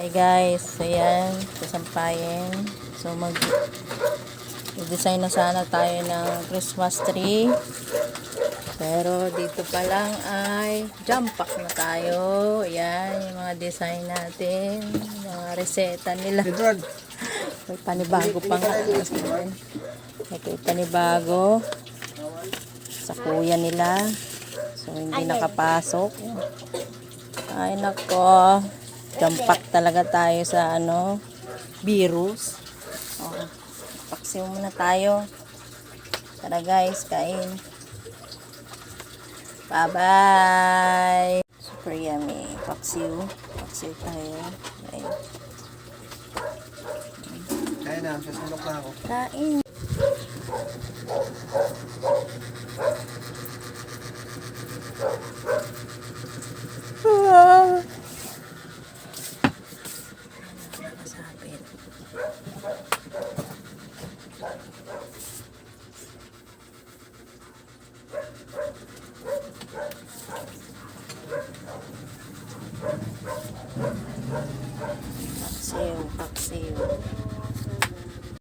Hi guys, ayan, sasampayin. So mag design na sana tayo ng Christmas tree. Pero dito pa lang ay jump pack na tayo. Ayan, yung mga design natin, mga reseta nila. May panibago pa nga. Ito yung panibago. Sa kuya nila. So, hindi nakapasok. Ay, nako. Jampak talaga tayo sa ano, virus. Oh, paksiw muna tayo. Tara guys, kain. Bye-bye. Super yummy. Paksiw. Paksiw tayo. Ayan. kaya na, sasunok na ako. Kain. Ah. 是